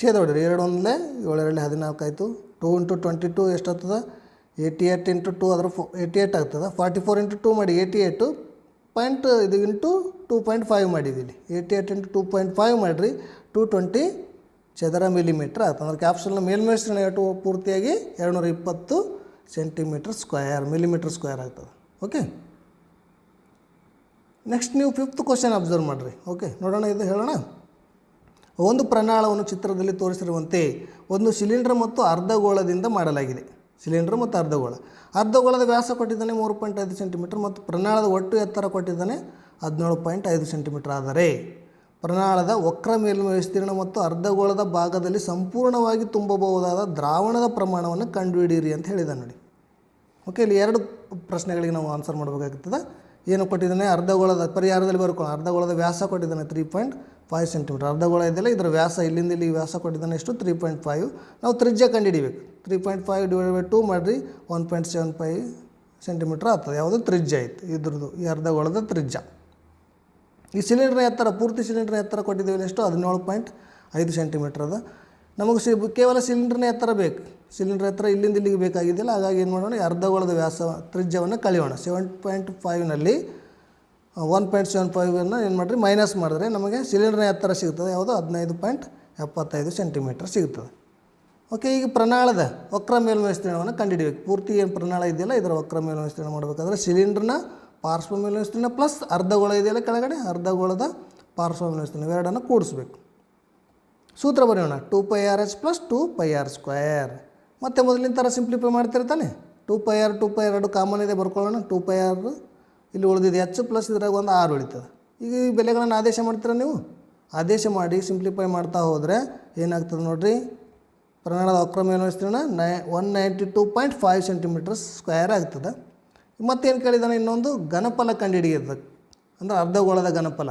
ಛೇದ ಹೊಡ್ರಿ ಎರಡು ಒಂದಲೇ ಏಳು ಹದಿನಾಲ್ಕು ಆಯಿತು. ಟೂ ಇಂಟು ಟ್ವೆಂಟಿ ಟು ಎಷ್ಟಾಗ್ತದೆ ಏಯ್ಟಿ ಏಯ್ಟ್ ಇಂಟು ಟೂ ಅದ್ರ ಫೋ ಏಯ್ಟಿ ಏಯ್ಟ್ ಆಗ್ತದೆ. ಫಾರ್ಟಿ ಫೋರ್ ಇಂಟು ಟೂ ಮಾಡಿ ಏಯ್ಟಿ ಏಯ್ಟು ಪಾಯಿಂಟ್ ಇದು ಇಂಟು ಟೂ ಪಾಯಿಂಟ್ ಫೈವ್ ಮಾಡಿದ್ದೀವಿ ಇಲ್ಲಿ. Eighty eight into two point five ಮಾಡಿರಿ ಟೂ ಟ್ವೆಂಟಿ ಚದರ ಮಿಲಿಮೀಟ್ರ್ ಆಗ್ತದೆ ಅಂದ್ರೆ ಕ್ಯಾಪ್ಸುಲ್ನ ಮೇಲ್ಮೈ ಎಷ್ಟು ಪೂರ್ತಿಯಾಗಿ? ಎರಡುನೂರ ಇಪ್ಪತ್ತು ಸೆಂಟಿಮೀಟ್ರ್ ಸ್ಕ್ವಯರ್ ಮಿಲಿಮೀಟ್ರ್ ಸ್ಕ್ವಯರ್ ಆಗ್ತದೆ. ಓಕೆ ನೆಕ್ಸ್ಟ್ ನೀವು ಫಿಫ್ತ್ ಕ್ವಶನ್ ಅಬ್ಸರ್ವ್ ಮಾಡಿರಿ. ಓಕೆ ನೋಡೋಣ, ಇದು ಹೇಳೋಣ. ಒಂದು ಪ್ರಣಾಳವನ್ನು ಚಿತ್ರದಲ್ಲಿ ತೋರಿಸಿರುವಂತೆ ಒಂದು ಸಿಲಿಂಡರ್ ಮತ್ತು ಅರ್ಧಗೋಳದಿಂದ ಮಾಡಲಾಗಿದೆ. ಸಿಲಿಂಡರ್ ಮತ್ತು ಅರ್ಧಗೋಳ. ಅರ್ಧಗೋಳದ ವ್ಯಾಸ ಕೊಟ್ಟಿದ್ದಾನೆ ಮೂರು ಪಾಯಿಂಟ್ ಐದು ಸೆಂಟಿಮೀಟರ್ ಮತ್ತು ಪ್ರಣಾಳದ ಒಟ್ಟು ಎತ್ತರ ಕೊಟ್ಟಿದ್ದಾನೆ ಹದಿನೇಳು ಪಾಯಿಂಟ್ ಐದು ಸೆಂಟಿಮೀಟರ್ ಆದರೆ ಪ್ರಣಾಳದ ವಕ್ರ ಮೇಲ್ಮೈ ವಿಸ್ತೀರ್ಣ ಮತ್ತು ಅರ್ಧಗೋಳದ ಭಾಗದಲ್ಲಿ ಸಂಪೂರ್ಣವಾಗಿ ತುಂಬಬಹುದಾದ ದ್ರಾವಣದ ಪ್ರಮಾಣವನ್ನು ಕಂಡುಹಿಡಿಯಿರಿ ಅಂತ ಹೇಳಿದ ನೋಡಿ. ಓಕೆ ಇಲ್ಲಿ ಎರಡು ಪ್ರಶ್ನೆಗಳಿಗೆ ನಾವು ಆನ್ಸರ್ ಮಾಡಬೇಕಾಗ್ತದೆ. ಏನು ಕೊಟ್ಟಿದ್ದಾನೆ? ಅರ್ಧಗೋಳದ ಪರಿಹಾರದಲ್ಲಿ ಬರ್ಕೊಳ್ಳೋಣ. ಅರ್ಧಗೋಳದ ವ್ಯಾಸ ಕೊಟ್ಟಿದ್ದಾನೆ ತ್ರೀ ಪಾಯಿಂಟ್ ಫೈವ್ ಸೆಂಟಿಮೀಟರ್ ಅರ್ಧಗೋಳ ಇದೆಯಲ್ಲ ಇದರ ವ್ಯಾಸ ಇಲ್ಲಿಂದ ಇಲ್ಲಿ ವ್ಯಾಸ ಕೊಟ್ಟಿದ್ದಾನೆ ಎಷ್ಟು? ತ್ರೀ ಪಾಯಿಂಟ್ ಫೈವ್ ನಾವು ತ್ರಿಜ್ಯ ಕಂಡುಹಿಡಿಬೇಕು. Three point five divide by two ಮಾಡಿರಿ one point seven five centimetre ಆಗ್ತದೆ. ಯಾವುದು? ತ್ರಿಜ್ಯ ಐತೆ ಇದ್ರದ್ದು ಈ ಅರ್ಧಗೋಳದ ತ್ರಿಜ್ಯ. ಈ ಸಿಲಿಂಡ್ರ್ನ ಎತ್ತರ, ಪೂರ್ತಿ ಸಿಲಿಂಡ್ರ್ನ ಎತ್ತರ ಕೊಟ್ಟಿದ್ದೀವಿ ಎಷ್ಟು ಹದಿನೇಳು ಪಾಯಿಂಟ್ ಐದು ಸೆಂಟಿಮೀಟ್ರ್ ಅದ. ನಮಗೆ ಸಿ, ಕೇವಲ ಸಿಲಿಂಡ್ರ್ನ ಎತ್ತರ ಬೇಕು. ಸಿಲಿಂಡ್ರ್ ಎತ್ತರ ಇಲ್ಲಿಂದ ಇಲ್ಲಿಗೆ ಬೇಕಾಗಿದ್ದಿಲ್ಲ, ಹಾಗಾಗಿ ಏನು ಮಾಡೋಣ ಅರ್ಧಗೋಳದ ವ್ಯಾಸ ತ್ರಿಜ್ಯವನ್ನು ಕಳೆಯೋಣ. ಸೆವೆನ್ ಪಾಯಿಂಟ್ ಫೈವ್ನಲ್ಲಿ ಒನ್ ಪಾಯಿಂಟ್ ಸೆವೆನ್ ಫೈವನ್ನು ಏನು ಮಾಡಿರಿ ಮೈನಸ್ ಮಾಡಿದ್ರೆ ನಮಗೆ ಸಿಲಿಂಡ್ರ್ನ ಎತ್ತರ ಸಿಗ್ತದೆ. ಯಾವುದು? ಹದಿನೈದು ಪಾಯಿಂಟ್ ಎಪ್ಪತ್ತೈದು ಸೆಂಟಿಮೀಟ್ರ್ ಸಿಗ್ತದೆ. ಓಕೆ ಈಗ ಪ್ರಣಾಳದ ವಕ್ರ ಮೇಲ್ಮೈ ವಿಸ್ತೀರ್ಣವನ್ನು ಕಂಡುಹಿಡಿಯಬೇಕು ಪೂರ್ತಿ ಏನು ಪ್ರಣಾಳ ಇದೆಯಲ್ಲ ಇದರ ವಕ್ರ ಮೇಲ್ಮೈ ವಿಸ್ತೀರ್ಣ ಮಾಡಬೇಕಾದ್ರೆ ಸಿಲಿಂಡ್ರ್ನ ಪಾರ್ಶ್ವ ಮೇಲ್ಮೈ ವಿಸ್ತೀರ್ಣ ಪ್ಲಸ್ ಅರ್ಧಗೋಳ ಇದೆಯಲ್ಲ ಕೆಳಗಡೆ ಅರ್ಧಗೋಳದ ಪಾರ್ಶ್ವ ಮೇಲ್ಮೈ ವಿಸ್ತೀರ್ಣ ಇವೆರಡನ್ನು ಕೂಡಿಸ್ಬೇಕು. ಸೂತ್ರ ಬರೆಯೋಣ. Two pi r h plus two pi r square ಮತ್ತೆ ಮೊದಲಿನ ಥರ simplify ಮಾಡ್ತಿರ್ತಾನೆ. Two pi r two pi ಎರಡು ಕಾಮನ್ ಇದೆ, ಬರ್ಕೊಳ್ಳೋಣ. ಟೂ ಪೈ ಆರ್ ಇಲ್ಲಿ ಉಳಿದಿದೆ. ಎಚ್ ಪ್ಲಸ್ ಇದ್ರಾಗ ಒಂದು ಆರು ಉಳಿತದೆ. ಈಗ ಈ ಬೆಲೆಗಳನ್ನು ಆದೇಶ ಮಾಡ್ತೀರ ನೀವು? ಆದೇಶ ಮಾಡಿ ಸಿಂಪ್ಲಿಫೈ ಮಾಡ್ತಾ ಹೋದರೆ ಏನಾಗ್ತದೆ ನೋಡಿರಿ? ಪ್ರಮಾಣದ ಅಕ್ರಮ ಏನು ನೈ one ninety two point five centimetre square ಆಗ್ತದೆ. ಮತ್ತೇನು ಕೇಳಿದ್ದಾನೆ ಇನ್ನೊಂದು ಘನಫಲ ಕಂಡುಹಿಡಿಯೋದು, ಅಂದರೆ ಅರ್ಧಗೋಳದ ಘನಫಲ.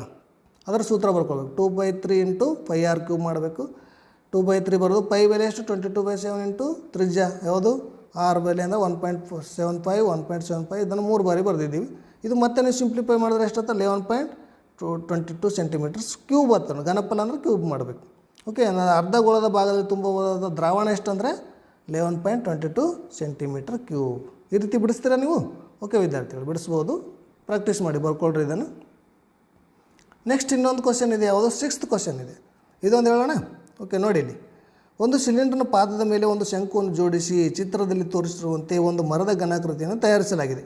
ಅದರ ಸೂತ್ರ ಬರ್ಕೊಳ್ಬೇಕು two by three into pi r cube ಮಾಡಬೇಕು. ಟೂ ಬೈ ತ್ರೀ ಬರೋದು ಪೈ ಬೆಲೆ ಎಷ್ಟು? Twenty two by seven into ತ್ರಿಜ್ಯ ಯಾವುದು? ಆರು ಬೆಲೆ ಅಂದರೆ one point seven five one point seven five ಇದನ್ನು ಮೂರು ಬಾರಿ ಬರೆದಿದ್ದೀವಿ. ಇದು ಮತ್ತೆ ನೀವು ಸಿಂಪ್ಲಿಫೈ ಮಾಡಿದ್ರೆ ಎಷ್ಟು eleven point two twenty two centimetres cube ಆಗ್ತದೆ ಘನಫಲ ಅಂದರೆ ಕ್ಯೂಬ್ ಮಾಡಬೇಕು. ಓಕೆ ನಾನು ಅರ್ಧಗೋಳದ ಭಾಗದಲ್ಲಿ ತುಂಬಬಹುದಾದ ದ್ರಾವಣ ಎಷ್ಟು ಅಂದರೆ eleven point twenty two centimetre cube ಈ ರೀತಿ ಬಿಡಿಸ್ತೀರಾ ನೀವು? ಓಕೆ ವಿದ್ಯಾರ್ಥಿಗಳು, ಬಿಡಿಸ್ಬೋದು. ಪ್ರಾಕ್ಟೀಸ್ ಮಾಡಿ, ಬರ್ಕೊಳ್ರಿ ಇದನ್ನು. ನೆಕ್ಸ್ಟ್ ಇನ್ನೊಂದು ಕ್ವಶನ್ ಇದೆ, ಯಾವುದು? ಸಿಕ್ಸ್ತ್ ಕ್ವಶನ್ ಇದೆ. ಇದೊಂದು ಹೇಳೋಣ? ಓಕೆ ನೋಡಿ ಇಲ್ಲಿ. ಒಂದು ಸಿಲಿಂಡರ್ನ ಪಾದದ ಮೇಲೆ ಒಂದು ಶಂಕುವನ್ನು ಜೋಡಿಸಿ ಚಿತ್ರದಲ್ಲಿ ತೋರಿಸಿರುವಂತೆ ಒಂದು ಮರದ ಘನಾಕೃತಿಯನ್ನು ತಯಾರಿಸಲಾಗಿದೆ.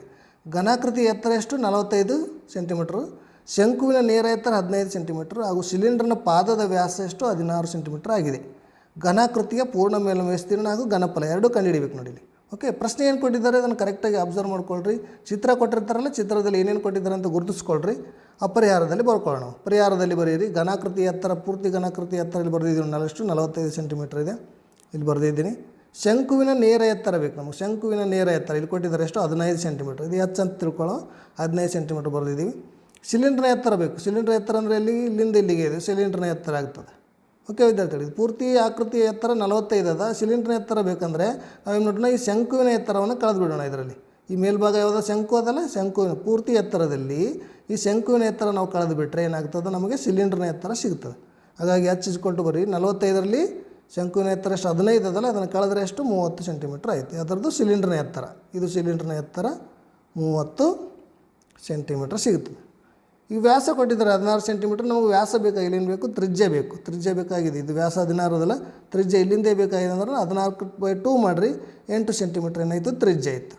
ಘನಾಕೃತಿ ಎತ್ತರ ಎಷ್ಟು? ನಲವತ್ತೈದು ಸೆಂಟಿಮೀಟ್ರು ಶಂಕುವಿನ ನೇರ ಎತ್ತರ ಹದಿನೈದು ಸೆಂಟಿಮೀಟರ್ ಹಾಗೂ ಸಿಲಿಂಡರ್ನ ಪಾದದ ವ್ಯಾಸ ಎಷ್ಟು? ಹದಿನಾರು ಸೆಂಟಿಮೀಟರ್ ಆಗಿದೆ. ಘನಾಕೃತಿಯ ಪೂರ್ಣ ಮೇಲ್ಮೈ ವಿಸ್ತೀರ್ಣ ಹಾಗೂ ಘನಫಲ. ಎರಡೂ ಕಂಡುಹಿಡಿಬೇಕು ನೋಡಿ ಓಕೆ ಪ್ರಶ್ನೆ ಏನು ಕೊಟ್ಟಿದ್ದಾರೆ? ಅದನ್ನು ಕರೆಕ್ಟಾಗಿ ಅಬ್ಸರ್ವ್ ಮಾಡ್ಕೊಳ್ರಿ. ಚಿತ್ರ ಕೊಟ್ಟಿರ್ತಾರಲ್ಲ, ಚಿತ್ರದಲ್ಲಿ ಏನೇನು ಕೊಟ್ಟಿದ್ದಾರೆ ಅಂತ ಗುರುತಿಸ್ಕೊಳ್ರಿ. ಆ ಪರಿಹಾರದಲ್ಲಿ ಬರ್ಕೊಳ್ಳೋಣ. ಪರಿಹಾರದಲ್ಲಿ ಬರೆಯಿರಿ, ಘನಾಕೃತಿ ಎತ್ತರ, ಪೂರ್ತಿ ಘನಾಕೃತಿ ಎತ್ತರ ಇಲ್ಲಿ ಬರೆದಿದ್ದೀನಿ ನಾಲಷ್ಟು ನಲವತ್ತೈದು ಸೆಂಟಿಮೀಟರ್ ಇದೆ. ಇಲ್ಲಿ ಬರೆದಿದ್ದೀನಿ. ಶಂಕುವಿನ ನೇರ ಎತ್ತರ ಬೇಕು ನಮಗೆ. ಶಂಕುವಿನ ನೇರ ಎತ್ತರ, ಇಲ್ಲಿ ಕೊಟ್ಟಿದ್ದಾರೆ ಎಷ್ಟು? ಹದಿನೈದು ಸೆಂಟಿಮೀಟರ್ ಇದು ಹೆಚ್ಚು ಅಂತ ತಿಳ್ಕೊಳ್ಳೋ, ಹದಿನೈದು ಸೆಂಟಿಮೀಟರ್ ಬರೆದಿದ್ದೀವಿ. ಸಿಲಿಂಡ್ರ್ನ ಎತ್ತರ ಬೇಕು. ಸಿಲಿಂಡ್ರ್ ಎತ್ತರ ಅಂದರೆ ಇಲ್ಲಿ ಇಲ್ಲಿಂದ ಇಲ್ಲಿಗೆ ಇದೆ. ಸಿಲಿಂಡ್ರ್ನ ಎತ್ತರ ಆಗ್ತದೆ. ಓಕೆ ವಿದ್ಯಾರ್ಥಿಗಳು. ಇದು ಪೂರ್ತಿ ಆಕೃತಿ ಎತ್ತರ ನಲವತ್ತೈದು ಅದ. ಸಿಲಿಂಡ್ರ್ನ ಎತ್ತರ ಬೇಕಂದರೆ ನಾವೇನು ನೋಡೋಣ ಈ ಶಂಕುವಿನ ಎತ್ತರವನ್ನು ಕಳೆದು ಬಿಡೋಣ ಇದರಲ್ಲಿ. ಈ ಮೇಲ್ಭಾಗ ಯಾವುದೋ? ಶಂಕು ಅದಲ್ಲ? ಶಂಕುವಿನ. ಪೂರ್ತಿ ಎತ್ತರದಲ್ಲಿ ಈ ಶಂಕುವಿನ ಎತ್ತರ ನಾವು ಕಳೆದು ಬಿಟ್ಟರೆ ಏನಾಗ್ತದೆ? ನಮಗೆ ಸಿಲಿಂಡ್ರ್ನ ಎತ್ತರ ಸಿಗ್ತದೆ. ಹಾಗಾಗಿ ಹಚ್ಚಿಸ್ಕೊಟ್ಟು ಬರ್ರಿ ನಲವತ್ತೈದರಲ್ಲಿ ಶಂಕುವಿನ ಎತ್ತರ ಎಷ್ಟು ಹದಿನೈದು ಅದಲ್ಲ? ಅದನ್ನು ಕಳೆದ್ರೆ ಎಷ್ಟು? ಮೂವತ್ತು ಸೆಂಟಿಮೀಟ್ರ್ ಆಯಿತು. ಅದರದ್ದು ಸಿಲಿಂಡ್ರ್ನ ಎತ್ತರ. ಇದು ಸಿಲಿಂಡ್ರ್ನ ಎತ್ತರ ಮೂವತ್ತು ಸೆಂಟಿಮೀಟ್ರ್ ಸಿಗುತ್ತದೆ ಈ ವ್ಯಾಸ ಕೊಟ್ಟಿದ್ದಾರೆ ಹದಿನಾರು ಸೆಂಟಿಮೀಟ್ರ್ ನಮಗೆ ವ್ಯಾಸ ಬೇಕಾಗಿಲ್ಲ. ಏನು ಬೇಕು ತ್ರಿಜ್ಯ ಬೇಕು. ತ್ರಿಜ್ಯ ಬೇಕಾಗಿದೆ. ಇದು ವ್ಯಾಸ ಹದಿನಾರು ಅದಲ್ಲ. ತ್ರಿಜ್ಯ ಇಲ್ಲಿಂದೇ ಬೇಕಾಗಿದೆ ಅಂದ್ರೆ ಹದಿನಾಲ್ಕು ಬೈ ಟೂ ಮಾಡಿರಿ, ಎಂಟು ಸೆಂಟಿಮೀಟ್ರ್ ಏನಾಯಿತು ತ್ರಿಜ್ಯ ಆಯಿತು.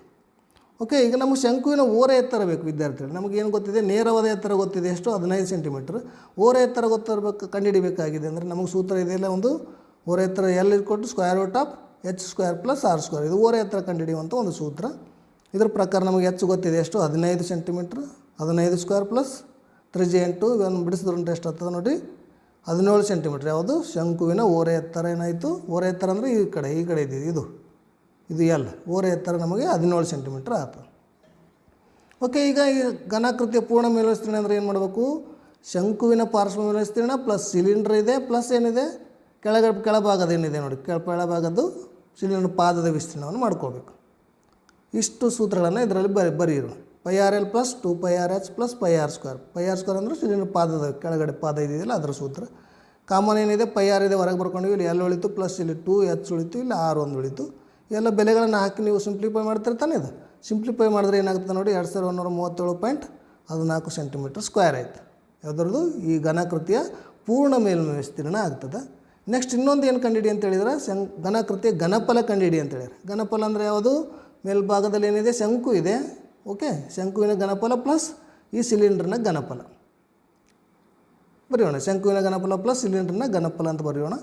ಓಕೆ ಈಗ ನಮಗೆ ಶಂಕುವಿನ ಓರೆ ಎತ್ತರ ಬೇಕು ವಿದ್ಯಾರ್ಥಿಗಳು. ಏನು ಗೊತ್ತಿದೆ? ನೇರವಾದ ಎತ್ತರ ಗೊತ್ತಿದೆ. ಎಷ್ಟು? ಹದಿನೈದು ಸೆಂಟಿಮೀಟ್ರ್ ಓರೆ ಎತ್ತರ ಗೊತ್ತಿರಬೇಕು ಕಂಡುಹಿಡಿಬೇಕಾಗಿದೆ ಅಂದರೆ ನಮಗೆ ಸೂತ್ರ ಇದೆಯಲ್ಲ ಒಂದು? ಓರೆ ಎತ್ತರ ಎಲ್ ಕೊಟ್ಟು square root of h square plus r square ಇದು ಓರೆ ಎತ್ತರ ಕಂಡುಹಿಡಿಯುವಂಥ ಒಂದು ಸೂತ್ರ. ಇದರ ಪ್ರಕಾರ ನಮಗೆ ಹೆಚ್ಚು ಗೊತ್ತಿದೆ. ಎಷ್ಟು? ಹದಿನೈದು ಸೆಂಟಿಮೀಟ್ರ್ ಹದಿನೈದು ಸ್ಕ್ವೇರ್ ಪ್ಲಸ್ ತ್ರಿಜ್ಯ ಎಂಟು ಇವನು ಬಿಡಿಸಿದ್ರಂಟು ಎಷ್ಟು ಆಗ್ತದೆ ನೋಡಿ? ಹದಿನೇಳು ಸೆಂಟಿಮೀಟ್ರ್ ಯಾವುದು? ಶಂಕುವಿನ ಓರೆ ಎತ್ತರ ಏನಾಯಿತು? ಓರೆ ಎತ್ತರ ಅಂದರೆ ಈ ಕಡೆ ಈ ಕಡೆ ಇದೆ ಇದು. ಇದು ಎಲ್ ಓರೆ ಎತ್ತರ ನಮಗೆ ಹದಿನೇಳು ಸೆಂಟಿಮೀಟ್ರ್ ಆಯಿತು ಓಕೆ ಈಗ ಈ ಘನಾಕೃತಿಯ ಪೂರ್ಣ ಮೇಲ್ವಿಸ್ತೀರ್ಣ ಅಂದರೆ ಏನು ಮಾಡಬೇಕು? ಶಂಕುವಿನ ಪಾರ್ಶ್ವ ಮೇಲ್ವಿಸ್ತೀರ್ಣ ಪ್ಲಸ್ ಸಿಲಿಂಡ್ರ್ ಇದೆ ಪ್ಲಸ್ ಏನಿದೆ? ಕೆಳಗ, ಕೆಳಭಾಗದ ಏನಿದೆ ನೋಡಿ? ಕೆಳ, ಕೆಳಭಾಗದ್ದು ಸಿಲಿಂಡರ್ ಪಾದದ ವಿಸ್ತೀರ್ಣವನ್ನು ಮಾಡ್ಕೋಬೇಕು ಇಷ್ಟು ಸೂತ್ರಗಳನ್ನು ಇದರಲ್ಲಿ ಬರಿ ಬರೀರು pi r l plus two pi r h plus pi r square. Pi r square ಅಂದರೆ ಸಿಲಿಂಡರ್ ಪಾದದ ಕೆಳಗಡೆ ಪಾದ ಇದೆಯಲ್ಲ ಅದರ ಸೂತ್ರ. ಕಾಮನ್ ಏನಿದೆ? ಪೈ ಆರ್ ಇದೆ, ಹೊರಗೆ ಬರ್ಕೊಂಡು ಇಲ್ಲಿ ಎಲ್ ಉಳಿತು, ಪ್ಲಸ್ ಇಲ್ಲಿ ಟು, ಎಚ್ ಉಳಿತು, ಇಲ್ಲಿ ಆರ್ ಒಂದು ಉಳಿತು. ಎಲ್ಲ ಬೆಲೆಗಳನ್ನು ಹಾಕಿ ನೀವು ಸಿಂಪ್ಲಿಫೈ ಮಾಡ್ತಿರ್ತಾನೆ ಇದು. ಸಿಂಪ್ಲಿಫೈ ಮಾಡಿದ್ರೆ ಏನಾಗುತ್ತೆ ನೋಡಿ, ಎರಡು ಸಾವಿರದ ಒಂದೂರ ಮೂವತ್ತೇಳು ಪಾಯಿಂಟ್ ಹದಿನಾಲ್ಕು ಸೆಂಟಿಮೀಟರ್ ಸ್ಕ್ವೇರ್ ಆಯಿತು. ಯಾವುದ್ರದ್ದು? ಈ ಘನಾಕೃತಿಯ ಪೂರ್ಣ ಮೇಲ್ಮೈ ವಿಸ್ತೀರ್ಣ ಆಗ್ತದೆ. ನೆಕ್ಸ್ಟ್ ಇನ್ನೊಂದು ಏನು ಕಂಡಿಡಿ ಅಂತ ಹೇಳಿದ್ರೆ, ಶಂ, ಘನಾಕೃತಿಯ ಘನಫಲ ಕಂಡಿಡಿ ಅಂತ ಹೇಳಿದ್ರೆ. ಘನಫಲ ಅಂದರೆ ಯಾವುದು? ಮೇಲ್ಭಾಗದಲ್ಲಿ ಏನಿದೆ? ಶಂಕು ಇದೆ. ಓಕೆ ಶಂಕುವಿನ ಘನಫಲ ಪ್ಲಸ್ ಈ ಸಿಲಿಂಡ್ರ್ನ ಘನಫಲ. ಬರೆಯೋಣ, ಶಂಕುವಿನ ಘನಫಲ ಪ್ಲಸ್ ಸಿಲಿಂಡ್ರ್ನ ಘನಫಲ ಅಂತ ಬರೆಯೋಣ.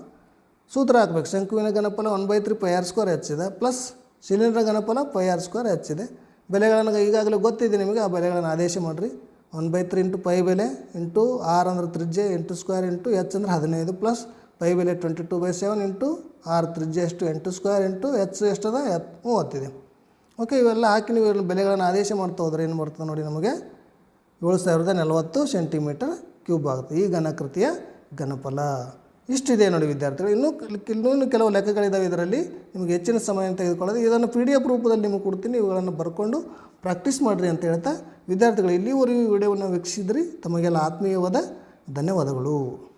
ಸೂತ್ರ ಹಾಕ್ಬೇಕು, ಶಂಕುವಿನ ಘನಫಲ one by three pi r square ಹೆಚ್ಚಿದೆ ಪ್ಲಸ್ ಸಿಲಿಂಡ್ರ ಘನಫಲ ಪೈ ಆರ್ ಸ್ಕ್ವೇರ್ ಹೆಚ್ಚಿದೆ. ಬೆಲೆಗಳನ್ನು ಈಗಾಗಲೇ ಗೊತ್ತಿದೆ ನಿಮಗೆ, ಆ ಬೆಲೆಗಳನ್ನು ಆದೇಶ ಮಾಡಿರಿ. One by three into pi ಬೆಲೆ ಇಂಟು ಆರ್ ಅಂದರೆ ತ್ರಿಜ್ಯ ಎಂಟು ಸ್ಕ್ವೇರ್ ಇಂಟು ಎಚ್ ಅಂದ್ರೆ ಹದಿನೈದು ಪ್ಲಸ್ ಪೈ ಬೆಲೆ twenty two by seven into r ತ್ರಿಜ್ಯ ಎಷ್ಟು, ಎಂಟು ಸ್ಕ್ವೇರ್ ಇಂಟು ಎಚ್ ಎಷ್ಟದ? ಎತ್ ಮೂವತ್ತಿದೆ ಓಕೆ, ಇವೆಲ್ಲ ಹಾಕಿ ನೀವು ಬೆಲೆಗಳನ್ನು ಆದೇಶ ಮಾಡ್ತಾ ಹೋದ್ರೆ ಏನು ಬರ್ತದೆ ನೋಡಿ ನಮಗೆ? ಏಳು ಸಾವಿರದ ನಲವತ್ತು ಸೆಂಟಿಮೀಟರ್ ಕ್ಯೂಬ್ ಆಗುತ್ತೆ. ಈ ಘನಕೃತಿಯ ಘನಫಲ. ಇಷ್ಟಿದೆ ನೋಡಿ ವಿದ್ಯಾರ್ಥಿಗಳು. ಇನ್ನೂ ಇನ್ನೂ ಕೆಲವು ಲೆಕ್ಕಗಳಿದ್ದಾವೆ ಇದರಲ್ಲಿ. ನಿಮಗೆ ಹೆಚ್ಚಿನ ಸಮಯ ತೆಗೆದುಕೊಳ್ಳೋದು. ಇದನ್ನು ಪಿ ಡಿ ಎಫ್ ರೂಪದಲ್ಲಿ ನಿಮಗೆ ಕೊಡ್ತೀನಿ. ಇವುಗಳನ್ನು ಬರ್ಕೊಂಡು ಪ್ರಾಕ್ಟೀಸ್ ಮಾಡಿರಿ ಅಂತ ಹೇಳ್ತಾ ವಿದ್ಯಾರ್ಥಿಗಳು ಇಲ್ಲಿವರೆಗೂ ವಿಡಿಯೋವನ್ನು ವೀಕ್ಷಿಸಿದ್ರಿ. ತಮಗೆಲ್ಲ ಆತ್ಮೀಯವಾದ ಧನ್ಯವಾದಗಳು.